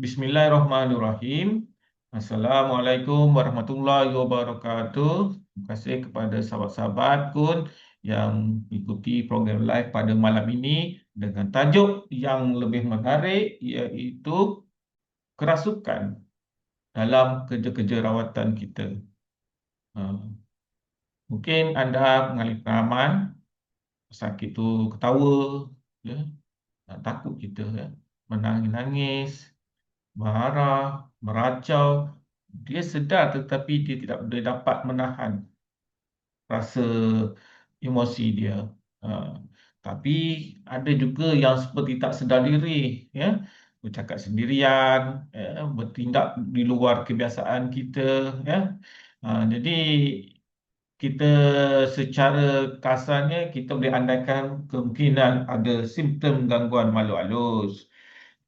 Bismillahirrahmanirrahim. Assalamualaikum warahmatullahi wabarakatuh. Terima kasih kepada sahabat-sahabat kun yang ikuti program live pada malam ini dengan tajuk yang lebih menarik iaitu kerasukan dalam kerja-kerja rawatan kita. Ha. Mungkin anda mengalami pengalaman sakit tu ketawa, ya, takut kita, ya, menangis-nangis, marah, meracau, dia sedar tetapi dia tidak boleh dapat menahan rasa emosi dia. Ha. Tapi ada juga yang seperti tak sedar diri, ya, bercakap sendirian, ya, bertindak di luar kebiasaan kita, ya. Ha, jadi kita secara kasarnya kita boleh andaikan kemungkinan ada simptom gangguan malu halus.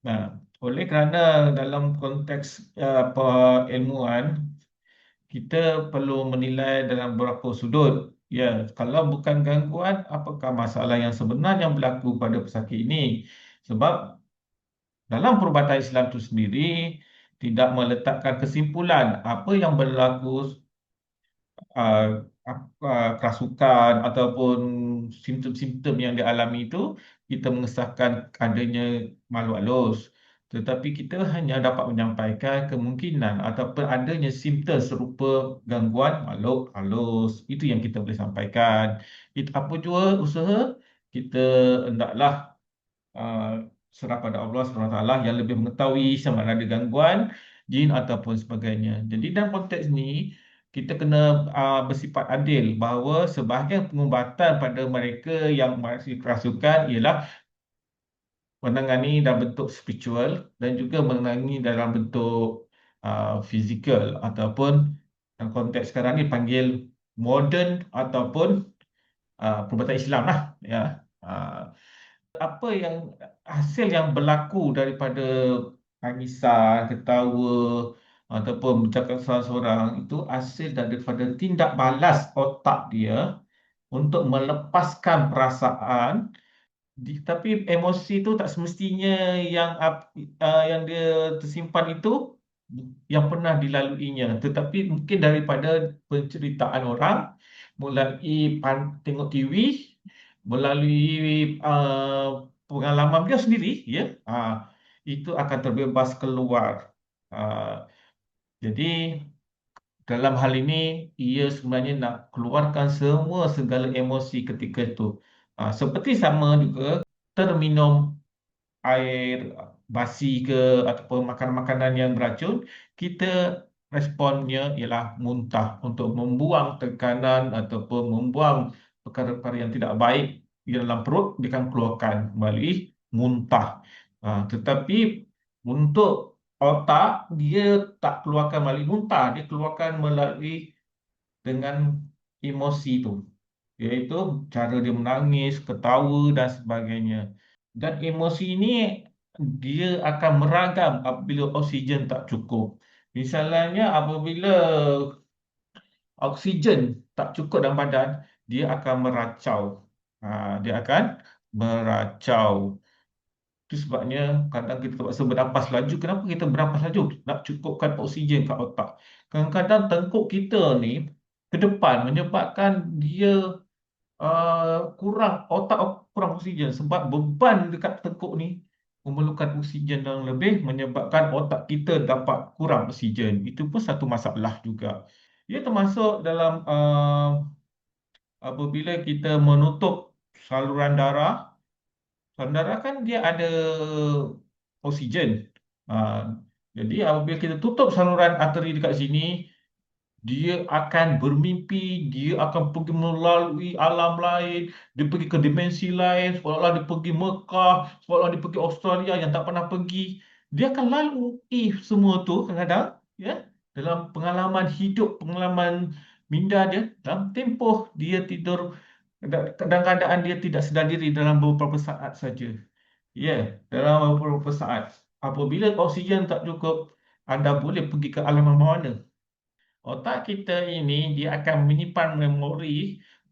Nah, oleh kerana dalam konteks uh, apa ilmuan kita perlu menilai dalam beberapa sudut. Ya, kalau bukan gangguan, apakah masalah yang sebenarnya yang berlaku pada pesakit ini? Sebab dalam perubatan Islam itu sendiri tidak meletakkan kesimpulan apa yang berlaku uh, uh, kerasukan ataupun simptom-simptom yang dialami itu kita mengesahkan adanya malu halus tetapi kita hanya dapat menyampaikan kemungkinan ataupun adanya simptom serupa gangguan makhluk halus. Itu yang kita boleh sampaikan. Itu apa jua usaha, kita hendaklah uh, serah pada Allah SWT yang lebih mengetahui sama ada gangguan, jin ataupun sebagainya. Jadi dalam konteks ini, kita kena uh, bersifat adil bahawa sebahagian pengubatan pada mereka yang masih kerasukan ialah menangani dalam bentuk spiritual dan juga menangani dalam bentuk uh, fizikal ataupun dalam konteks sekarang ni panggil modern ataupun uh, perubatan Islam lah ya. Uh, apa yang hasil yang berlaku daripada tangisan ketawa ataupun bercakap seorang-seorang itu hasil daripada tindak balas otak dia untuk melepaskan perasaan di, tapi emosi itu tak semestinya yang uh, yang dia tersimpan itu yang pernah dilaluinya. Tetapi mungkin daripada penceritaan orang melalui pan, tengok TV melalui uh, pengalaman dia sendiri ya uh, itu akan terbebas keluar. Uh, jadi dalam hal ini ia sebenarnya nak keluarkan semua segala emosi ketika itu Ha, seperti sama juga terminum air basi ke ataupun makanan-makanan yang beracun, kita responnya ialah muntah untuk membuang tekanan ataupun membuang perkara-perkara yang tidak baik di dalam perut dia akan keluarkan melalui muntah. Ha, tetapi untuk otak dia tak keluarkan melalui muntah, dia keluarkan melalui dengan emosi tu iaitu cara dia menangis, ketawa dan sebagainya. Dan emosi ini dia akan meragam apabila oksigen tak cukup. Misalnya apabila oksigen tak cukup dalam badan, dia akan meracau. Ha, dia akan meracau. Itu sebabnya kadang kita terpaksa bernafas laju. Kenapa kita bernafas laju? Nak cukupkan oksigen kat otak. Kadang-kadang tengkuk kita ni ke depan menyebabkan dia uh, kurang otak kurang oksigen sebab beban dekat tekuk ni memerlukan oksigen yang lebih menyebabkan otak kita dapat kurang oksigen. Itu pun satu masalah juga. Ia termasuk dalam uh, apabila kita menutup saluran darah. Saluran darah kan dia ada oksigen. Uh, jadi apabila kita tutup saluran arteri dekat sini, dia akan bermimpi, dia akan pergi melalui alam lain, dia pergi ke dimensi lain, seolah-olah dia pergi Mekah, seolah-olah dia pergi Australia yang tak pernah pergi. Dia akan lalui semua tu kadang-kadang, ya, dalam pengalaman hidup, pengalaman minda dia, dalam tempoh dia tidur, kadang-kadang dia tidak sedar diri dalam beberapa saat saja. Ya, dalam beberapa saat. Apabila oksigen tak cukup, anda boleh pergi ke alam mana otak kita ini dia akan menyimpan memori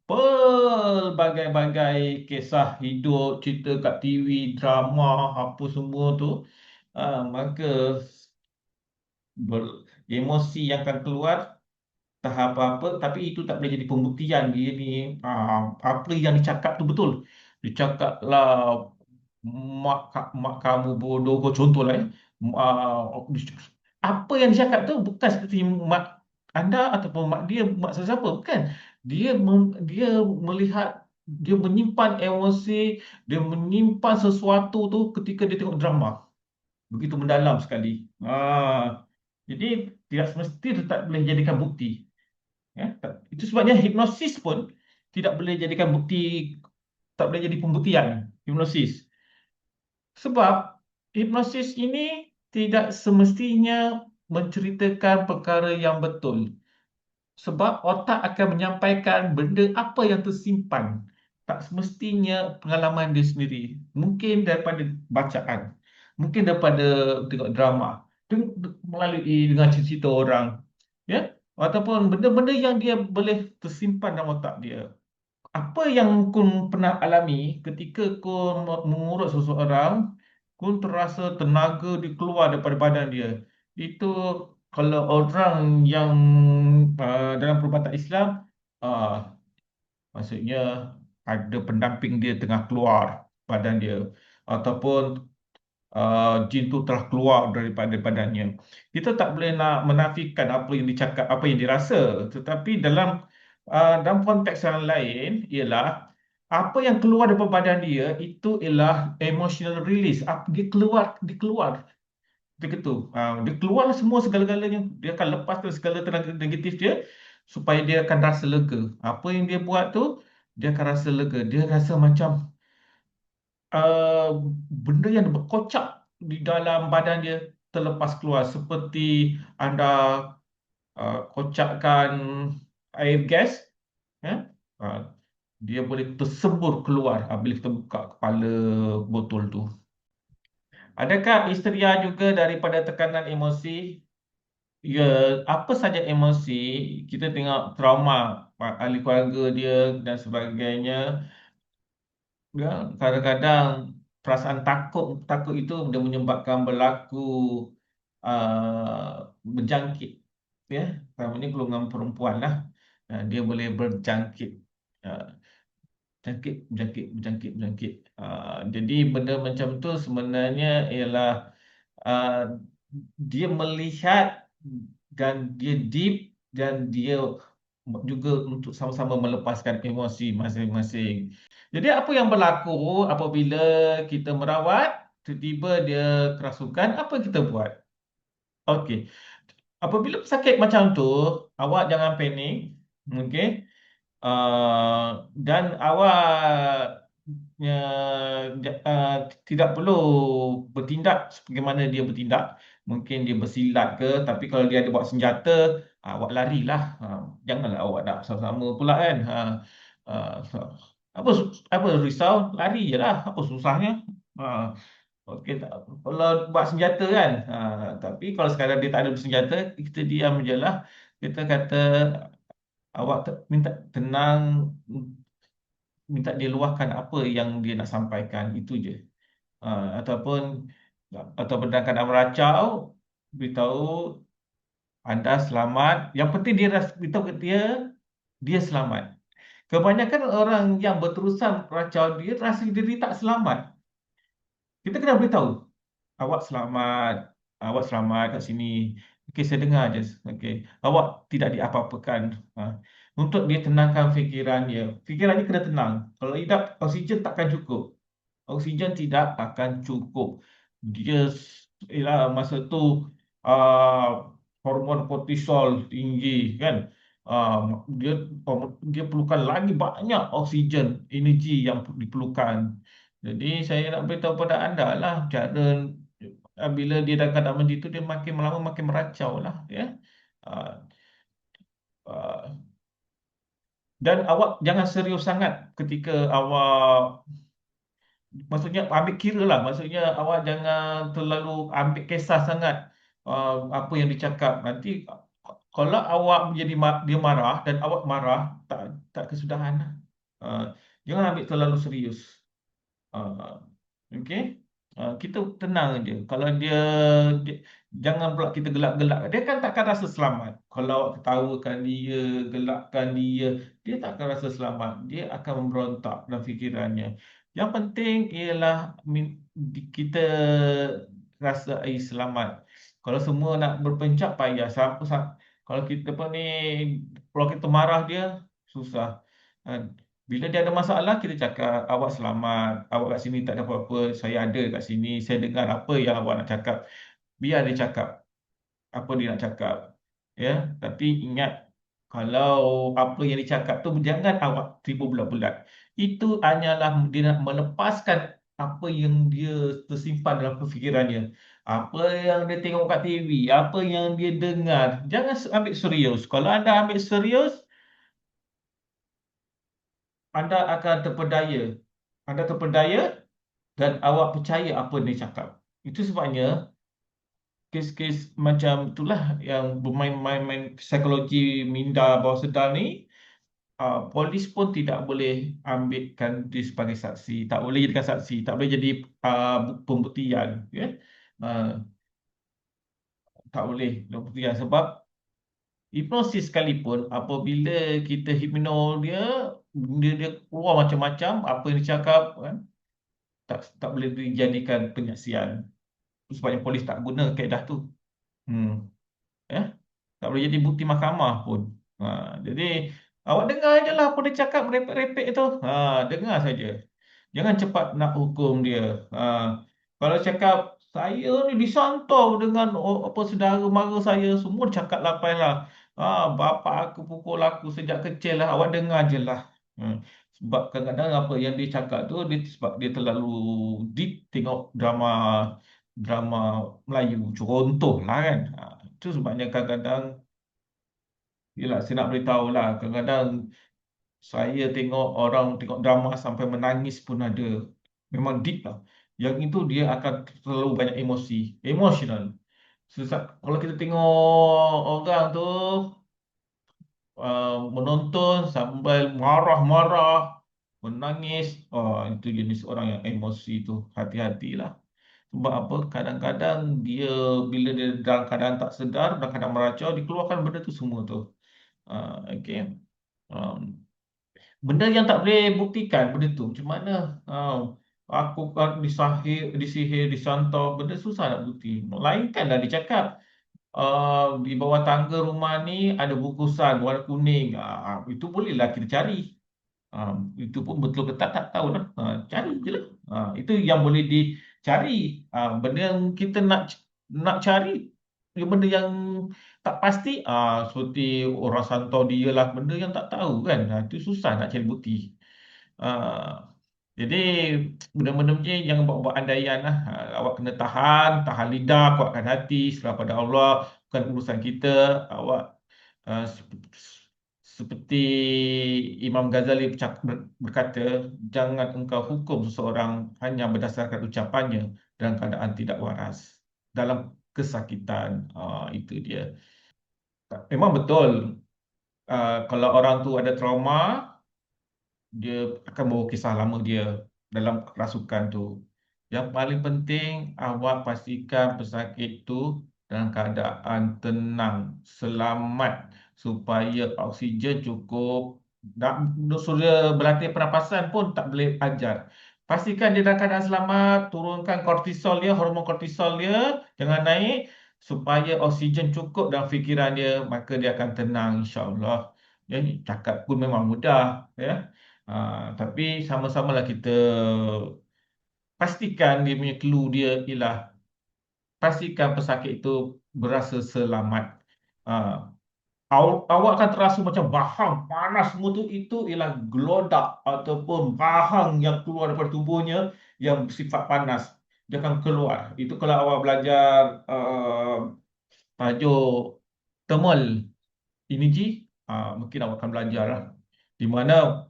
pelbagai-bagai kisah hidup, cerita kat TV, drama, apa semua tu. uh, maka emosi yang akan keluar tahap apa tapi itu tak boleh jadi pembuktian dia ni uh, apa yang dicakap tu betul dicakap lah mak, mak kamu bodoh contohlah eh. Uh, apa yang dicakap tu bukan seperti mak anda ataupun mak dia mak sesiapa bukan dia dia melihat dia menyimpan emosi dia menyimpan sesuatu tu ketika dia tengok drama. Begitu mendalam sekali. Uh, jadi tidak semestinya tak boleh jadikan bukti. Ya, itu sebabnya hipnosis pun tidak boleh jadikan bukti, tak boleh jadi pembuktian hipnosis. Sebab hipnosis ini tidak semestinya menceritakan perkara yang betul. Sebab otak akan menyampaikan benda apa yang tersimpan. Tak semestinya pengalaman dia sendiri. Mungkin daripada bacaan. Mungkin daripada tengok drama. Melalui dengan cerita orang. Ya, ataupun benda-benda yang dia boleh tersimpan dalam otak dia. Apa yang kun pernah alami ketika kun mengurut seseorang, kun terasa tenaga dikeluar daripada badan dia. Itu kalau orang yang uh, dalam perubatan Islam, uh, maksudnya ada pendamping dia tengah keluar badan dia. Ataupun uh, jin tu telah keluar daripada badannya. Kita tak boleh nak menafikan apa yang dicakap, apa yang dirasa. Tetapi dalam uh, dalam konteks yang lain ialah apa yang keluar daripada badan dia itu ialah emotional release. Dia keluar, dia keluar. Dia itu. Uh, dia keluar semua segala-galanya. Dia akan lepaskan segala tenaga negatif dia supaya dia akan rasa lega. Apa yang dia buat tu, dia akan rasa lega. Dia rasa macam uh, benda yang berkocak di dalam badan dia terlepas keluar seperti anda uh, kocakkan air gas ya uh, dia boleh tersembur keluar bila kita buka kepala botol tu adakah histeria juga daripada tekanan emosi ya apa saja emosi kita tengok trauma ahli keluarga dia dan sebagainya Ya, kadang-kadang perasaan takut takut itu dia menyebabkan berlaku uh, berjangkit. Ya, ini golongan perempuan lah. Dia boleh berjangkit. Uh, jangkit, berjangkit, berjangkit, berjangkit. Uh, jadi benda macam tu sebenarnya ialah uh, dia melihat dan dia deep dan dia juga untuk sama-sama melepaskan emosi masing-masing. Jadi apa yang berlaku apabila kita merawat, tiba-tiba dia kerasukan, apa kita buat? Okey. Apabila sakit macam tu, awak jangan panik. Okey. Uh, dan awak uh, uh, tidak perlu bertindak sebagaimana dia bertindak. Mungkin dia bersilat ke, tapi kalau dia ada bawa senjata, awak larilah. Uh, janganlah awak nak sama-sama pula kan. Uh, uh, apa apa risau lari je lah apa susahnya ha okey kalau buat senjata kan ha tapi kalau sekarang dia tak ada senjata kita diam je lah kita kata awak minta tenang minta dia luahkan apa yang dia nak sampaikan itu je ha, ataupun ataupun dalam keadaan meracau beritahu anda selamat yang penting dia beritahu ke dia dia selamat Kebanyakan orang yang berterusan racau dia rasa diri tak selamat. Kita kena beritahu. Awak selamat. Awak selamat kat sini. Okey, saya dengar je. Okey. Awak tidak diapa-apakan. Ha. Untuk dia tenangkan fikiran dia. Fikiran dia kena tenang. Kalau tidak, oksigen takkan cukup. Oksigen tidak akan cukup. Dia, ialah masa tu, uh, hormon kortisol tinggi kan uh, dia dia perlukan lagi banyak oksigen energi yang diperlukan. Jadi saya nak beritahu pada anda lah cara uh, bila dia dah keadaan macam itu dia makin lama makin meracau lah ya. Uh, uh, dan awak jangan serius sangat ketika awak maksudnya ambil kira lah maksudnya awak jangan terlalu ambil kisah sangat apa yang dicakap. Nanti kalau awak menjadi dia marah dan awak marah tak tak kesudahan uh, jangan ambil terlalu serius. Uh, okey uh, kita tenang je. Kalau dia, dia jangan pula kita gelak-gelak. Dia kan takkan rasa selamat. Kalau awak ketawakan dia, gelakkan dia, dia takkan rasa selamat. Dia akan memberontak dalam fikirannya. Yang penting ialah kita rasa selamat. Kalau semua nak berpencak payah. Kalau kita apa ni, kalau kita marah dia, susah. Bila dia ada masalah, kita cakap, awak selamat, awak kat sini tak ada apa-apa, saya ada kat sini, saya dengar apa yang awak nak cakap. Biar dia cakap apa dia nak cakap. Ya, Tapi ingat, kalau apa yang dicakap tu, jangan awak terima bulat-bulat. Itu hanyalah dia nak melepaskan apa yang dia tersimpan dalam fikirannya. Apa yang dia tengok kat TV, apa yang dia dengar. Jangan ambil serius. Kalau anda ambil serius, anda akan terpedaya. Anda terpedaya dan awak percaya apa dia cakap. Itu sebabnya kes-kes macam itulah yang bermain-main psikologi minda bawah sedar ni, uh, polis pun tidak boleh ambilkan dia sebagai saksi. Tak boleh jadikan saksi. Tak boleh jadi uh, pembuktian. Ya? Uh, tak boleh pembuktian sebab hipnosis sekalipun apabila kita hipno dia dia, dia keluar macam-macam apa yang dicakap kan? Tak tak boleh dijadikan penyaksian sebabnya polis tak guna kaedah tu. Hmm. Ya? Tak boleh jadi bukti mahkamah pun. Ha jadi awak dengar ajalah apa dia cakap merepek-repek tu. Ha dengar saja. Jangan cepat nak hukum dia. Ha kalau cakap saya ni disantau dengan apa saudara mara saya. Semua cakap lapai lah. Ha, bapa aku pukul aku sejak kecil lah. Awak dengar je lah. Hmm. Sebab kadang-kadang apa yang dia cakap tu dia sebab dia terlalu deep tengok drama drama Melayu contoh lah kan. Ha, itu sebabnya kadang-kadang Yelah, saya nak beritahu lah. Kadang-kadang saya tengok orang tengok drama sampai menangis pun ada. Memang deep lah. Yang itu dia akan terlalu banyak emosi. Emotional. Susah. Kalau kita tengok orang tu Uh, menonton sambil marah-marah, menangis. Oh, itu jenis orang yang emosi tu. Hati-hatilah. Sebab apa? Kadang-kadang dia bila dia dalam keadaan tak sedar, dalam keadaan meracau, dikeluarkan benda tu semua tu. Uh, okay. Um, benda yang tak boleh buktikan benda tu. Macam mana? Uh, aku kan disahir, disihir, disantau. Benda susah nak bukti. Melainkanlah dia cakap uh, di bawah tangga rumah ni ada bungkusan warna kuning. Uh, itu bolehlah kita cari. Uh, itu pun betul ke tak, tak tahu lah. Uh, cari je lah. Uh, itu yang boleh dicari. Uh, benda yang kita nak nak cari, benda yang tak pasti, uh, seperti orang santau dia lah, benda yang tak tahu kan. Uh, itu susah nak cari bukti. Uh, jadi benda-benda macam ni jangan buat-buat andaian lah. Ha, awak kena tahan, tahan lidah, kuatkan hati, serah pada Allah. Bukan urusan kita. Awak uh, seperti Imam Ghazali berkata, jangan engkau hukum seseorang hanya berdasarkan ucapannya dalam keadaan tidak waras. Dalam kesakitan, uh, itu dia. Memang betul, uh, kalau orang tu ada trauma, dia akan bawa kisah lama dia dalam rasukan tu. Yang paling penting awak pastikan pesakit tu dalam keadaan tenang, selamat supaya oksigen cukup. Dan suruh berlatih pernafasan pun tak boleh ajar. Pastikan dia dalam keadaan selamat, turunkan kortisol dia, hormon kortisol dia, jangan naik supaya oksigen cukup dalam fikiran dia, maka dia akan tenang insya-Allah. Jadi cakap pun memang mudah, ya. Ha, tapi sama-samalah kita pastikan dia punya clue dia ialah pastikan pesakit itu berasa selamat. Ha, awak akan terasa macam bahang panas semua tu itu ialah gelodak ataupun bahang yang keluar daripada tubuhnya yang bersifat panas. Dia akan keluar. Itu kalau awak belajar uh, tajuk thermal energy, uh, mungkin awak akan belajar lah. Di mana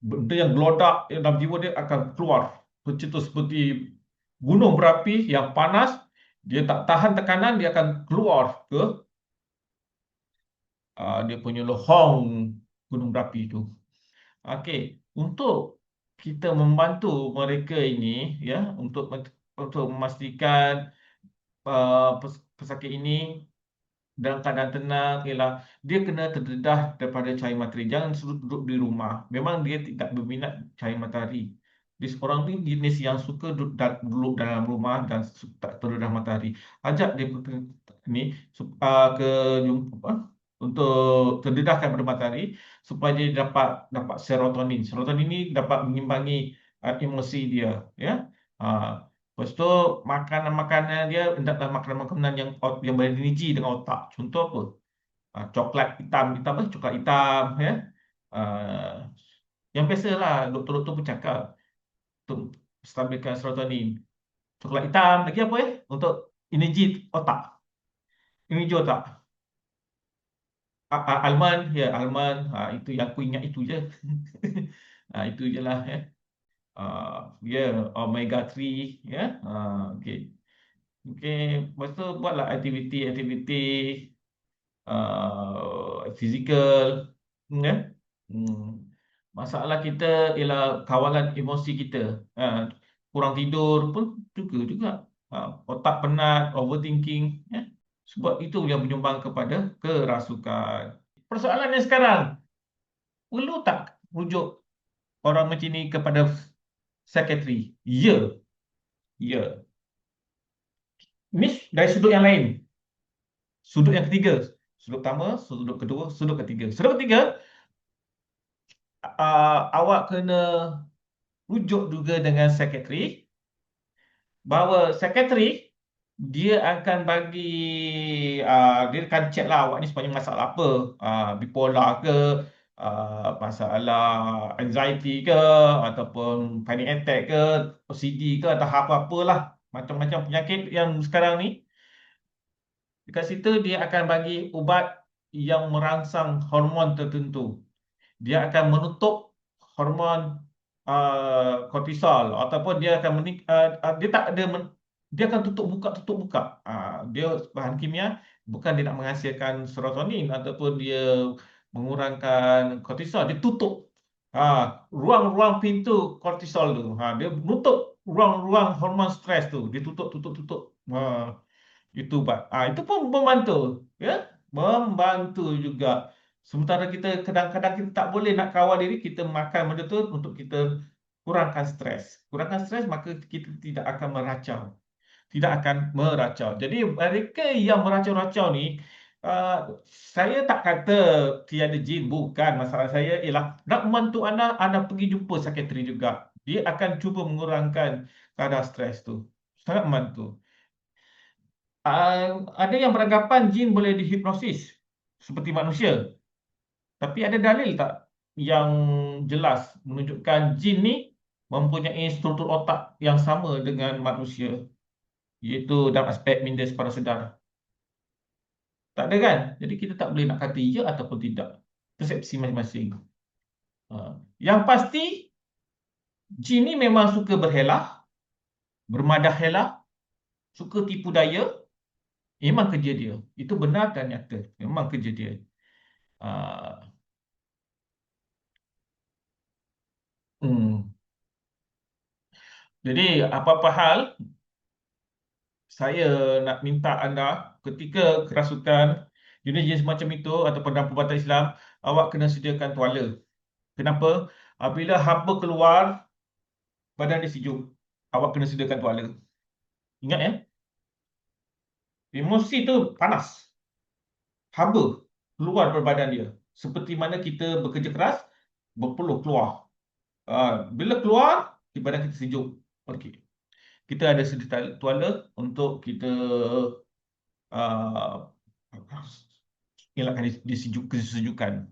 benda yang gelodak dalam jiwa dia akan keluar. Bercetus seperti gunung berapi yang panas dia tak tahan tekanan dia akan keluar ke uh, dia punya lohong gunung berapi itu. Okey untuk kita membantu mereka ini ya untuk untuk memastikan uh, pesakit ini dalam keadaan tenang ialah dia kena terdedah daripada cahaya matahari. Jangan duduk di rumah. Memang dia tidak berminat cahaya matahari. Dia seorang ni jenis yang suka duduk dalam rumah dan tak terdedah matahari. Ajak dia ni uh, ke jumpa untuk terdedahkan pada matahari supaya dia dapat dapat serotonin. Serotonin ini dapat mengimbangi uh, emosi dia, ya. Uh, Lepas tu makanan-makanan dia hendaklah makanan-makanan yang yang berenergi dengan otak. Contoh apa? Uh, coklat hitam, hitam apa? Coklat hitam, ya. Uh, yang biasalah doktor-doktor pun cakap untuk stabilkan serotonin. Coklat hitam lagi apa ya? Untuk energi otak. Energi otak. Uh, almond, ya almond. Uh, itu yang aku ingat itu je. uh, itu je lah ya uh, yeah, omega 3 ya. Yeah? Uh, okey. Okey, lepas tu buatlah aktiviti-aktiviti uh, fizikal. Yeah? Hmm. Masalah kita ialah kawalan emosi kita. Uh, kurang tidur pun juga juga. Uh, otak penat, overthinking. Yeah? Sebab itu yang menyumbang kepada kerasukan. Persoalannya sekarang, perlu tak rujuk orang macam ni kepada secretary. Ya. Ya. Ini dari sudut yang lain. Sudut yang ketiga. Sudut pertama, sudut kedua, sudut ketiga. Sudut ketiga, uh, awak kena rujuk juga dengan secretary bahawa secretary dia akan bagi uh, dia akan check lah awak ni sebenarnya masalah apa uh, bipolar ke uh, masalah anxiety ke ataupun panic attack ke OCD ke atau apa-apalah macam-macam penyakit yang sekarang ni. Dekat situ dia akan bagi ubat yang merangsang hormon tertentu. Dia akan menutup hormon uh, kortisol ataupun dia akan menik, uh, dia tak ada men, dia akan tutup buka tutup buka uh, dia bahan kimia bukan dia nak menghasilkan serotonin ataupun dia mengurangkan kortisol. Dia tutup. Ha ruang-ruang pintu kortisol tu. Ha dia menutup ruang-ruang hormon stres tu. Dia tutup tutup tutup. Ha itu bat ha itu pun membantu ya. Membantu juga. Sementara kita kadang-kadang kita tak boleh nak kawal diri kita makan benda tu untuk kita kurangkan stres. Kurangkan stres maka kita tidak akan meracau. Tidak akan meracau. Jadi mereka yang meracau-racau ni Uh, saya tak kata tiada jin, bukan. Masalah saya ialah nak membantu anda, anda pergi jumpa sekretari juga. Dia akan cuba mengurangkan kadar stres tu. Sangat membantu. Uh, ada yang beranggapan jin boleh dihipnosis seperti manusia. Tapi ada dalil tak yang jelas menunjukkan jin ni mempunyai struktur otak yang sama dengan manusia. Iaitu dalam aspek minda para sedar. Tak ada kan? Jadi kita tak boleh nak kata ya ataupun tidak. Persepsi masing-masing. Ha. Yang pasti, jin ni memang suka berhelah, bermadah helah, suka tipu daya. Memang kerja dia. Itu benar dan nyata. Memang kerja dia. Ha. Hmm. Jadi, apa-apa hal, saya nak minta anda ketika kerasukan jenis-jenis macam itu ataupun dalam perubatan Islam, awak kena sediakan tuala. Kenapa? Apabila haba keluar, badan dia sejuk. Awak kena sediakan tuala. Ingat ya? Emosi tu panas. Haba keluar dari badan dia. Seperti mana kita bekerja keras, berpeluh keluar. Ah, bila keluar, badan kita sejuk. Okey kita ada sedia tuala untuk kita uh, elakkan disejuk, kesejukan.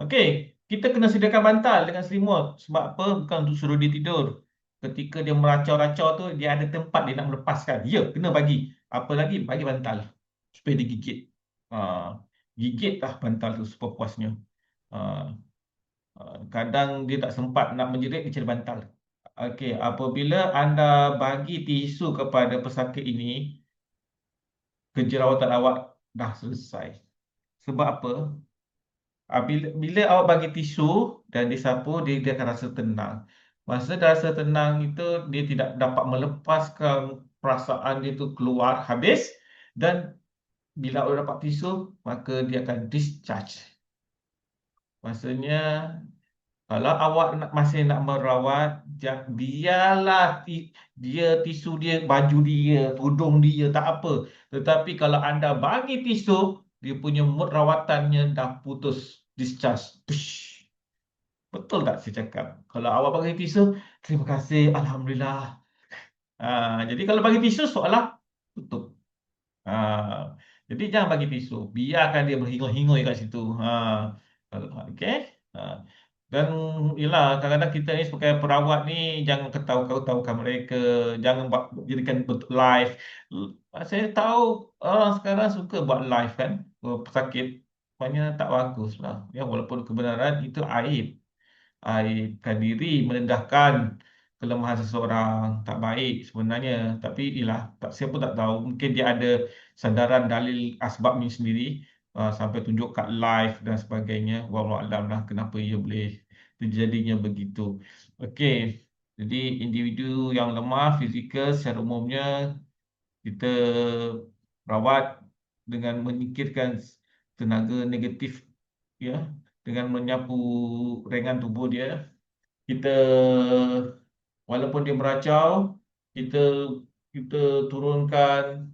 Okey, kita kena sediakan bantal dengan selimut. Sebab apa? Bukan untuk suruh dia tidur. Ketika dia meracau-racau tu, dia ada tempat dia nak melepaskan. Ya, kena bagi. Apa lagi? Bagi bantal. Supaya dia gigit. Uh, gigit lah bantal tu sepuasnya. Uh, uh, kadang dia tak sempat nak menjerit, dia cari bantal. Okey, apabila anda bagi tisu kepada pesakit ini, kerja rawatan awak dah selesai. Sebab apa? Bila, bila awak bagi tisu dan disapu, dia, dia akan rasa tenang. Masa dah rasa tenang itu, dia tidak dapat melepaskan perasaan dia itu keluar habis dan bila awak dapat tisu, maka dia akan discharge. Maksudnya, kalau awak nak, masih nak merawat, biarlah dia tisu dia, baju dia, tudung dia, tak apa. Tetapi kalau anda bagi tisu, dia punya mood rawatannya dah putus, discharge. Push. Betul tak saya cakap? Kalau awak bagi tisu, terima kasih, Alhamdulillah. Ha, jadi kalau bagi tisu, seolah tutup. Ha, jadi jangan bagi tisu. Biarkan dia berhingur-hingur kat situ. Ha, okay? Ha. Dan ialah kadang-kadang kita ni sebagai perawat ni jangan ketahu-ketahukan mereka, jangan buat jadikan live. Saya tahu orang sekarang suka buat live kan, pesakit. Banyak tak bagus lah. Ya, walaupun kebenaran itu aib. Aibkan diri, merendahkan kelemahan seseorang, tak baik sebenarnya. Tapi ialah, tak, pun tak tahu. Mungkin dia ada sandaran dalil asbabnya sendiri. Uh, sampai tunjuk kat live dan sebagainya. Wallahualam lah kenapa ia boleh terjadinya begitu. Okey, jadi individu yang lemah fizikal secara umumnya kita rawat dengan menyingkirkan tenaga negatif ya dengan menyapu ringan tubuh dia. Kita walaupun dia meracau, kita kita turunkan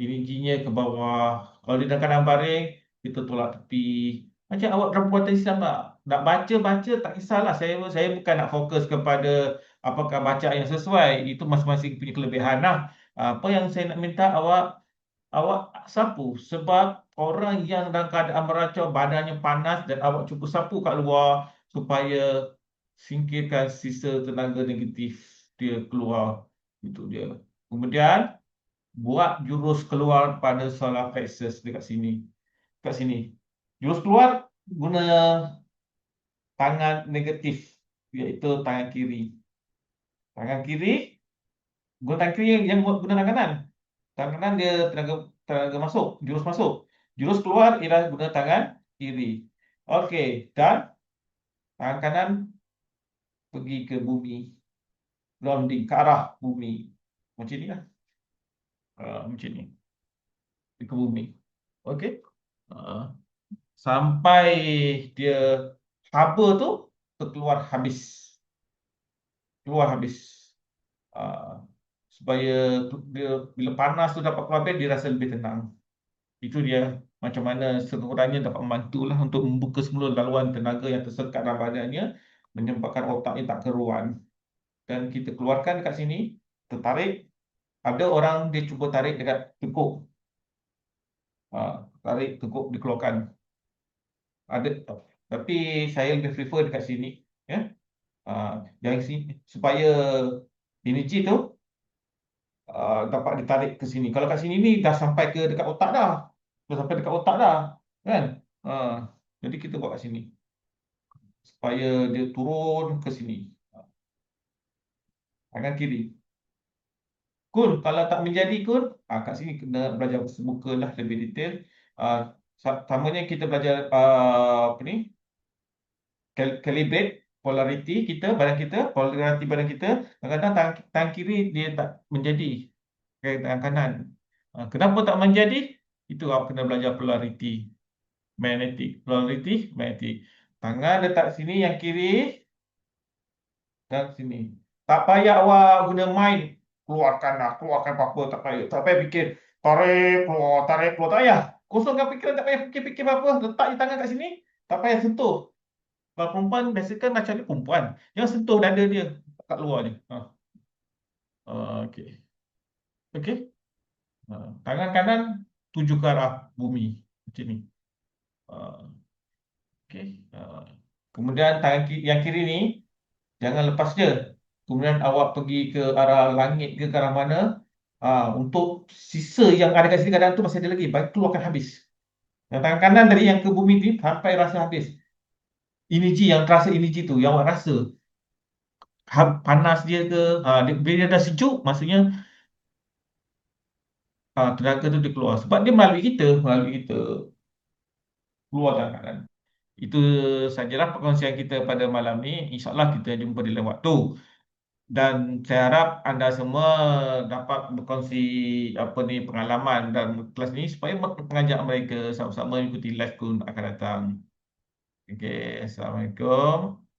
energinya ke bawah. Kalau dia dalam keadaan baring, kita tolak tepi. Macam awak perbuatan Islam tak? Nak baca-baca tak kisahlah. Saya saya bukan nak fokus kepada apakah bacaan yang sesuai. Itu masing-masing punya kelebihan lah. Apa yang saya nak minta awak, awak sapu. Sebab orang yang dalam keadaan meracau, badannya panas dan awak cuba sapu kat luar supaya singkirkan sisa tenaga negatif dia keluar. Itu dia. Kemudian, buat jurus keluar pada solar plexus dekat sini. Dekat sini. Jurus keluar guna tangan negatif iaitu tangan kiri. Tangan kiri guna tangan kiri yang, yang guna tangan kanan. Tangan kanan dia tenaga tenaga masuk, jurus masuk. Jurus keluar ialah guna tangan kiri. Okey, dan tangan kanan pergi ke bumi. Grounding ke arah bumi. Macam ni lah. Uh, macam ni. Ke bumi. Okey. Uh, sampai dia haba tu terkeluar habis. Keluar habis. Uh, supaya dia, bila panas tu dapat keluar dia rasa lebih tenang. Itu dia macam mana sekurangnya dapat membantulah untuk membuka semula laluan tenaga yang tersekat dalam badannya menyebabkan otaknya tak keruan. Dan kita keluarkan dekat sini, tertarik. Ada orang dia cuba tarik dekat tekuk. Uh, tarik tekuk dikeluarkan. Ada tapi saya lebih prefer dekat sini ya. Uh, yang sini supaya energi tu uh, dapat ditarik ke sini. Kalau kat sini ni dah sampai ke dekat otak dah. Dah sampai dekat otak dah kan? Uh, jadi kita buat kat sini. Supaya dia turun ke sini. Tangan kiri kun kalau tak menjadi kun uh, kat sini kena belajar semuka lah lebih detail. Uh, Samanya kita belajar uh, apa ni? Calibrate polarity kita badan kita polarity badan kita. Kadang-kadang tangan, tangan kiri dia tak menjadi tangan kanan. Uh, kenapa tak menjadi? Itu apa kena belajar polarity magnetic polarity magnetic. Tangan letak sini yang kiri dan sini. Tak payah awak guna mind keluarkan lah keluarkan apa-apa tak payah tak payah fikir tarik keluar tarik keluar tak payah. Kosongkan fikiran tak payah fikir-fikir apa letak je tangan kat sini tak payah sentuh. Kalau perempuan biasa kan macam ni perempuan. Yang sentuh dada dia kat luar je ha. Uh, okey. Okey. Uh, tangan kanan tuju ke arah bumi macam ni. Uh, okey. Uh, kemudian tangan yang kiri ni jangan lepas je kemudian awak pergi ke arah langit ke ke arah mana uh, untuk sisa yang ada kat sini kadang tu masih ada lagi baik keluarkan habis. Yang tangan kanan dari yang ke bumi ni sampai rasa habis. Energi yang terasa energi tu yang awak rasa. Panas dia ke ha, dia, bila dia dah sejuk maksudnya ha, tenaga tu dia keluar. Sebab dia melalui kita melalui kita keluar tangan kanan Itu sajalah perkongsian kita pada malam ni. InsyaAllah kita jumpa di lain waktu. Dan saya harap anda semua dapat berkongsi apa ni pengalaman dan kelas ni supaya mengajak mereka sama-sama mengikuti live kun akan datang. Okey, Assalamualaikum.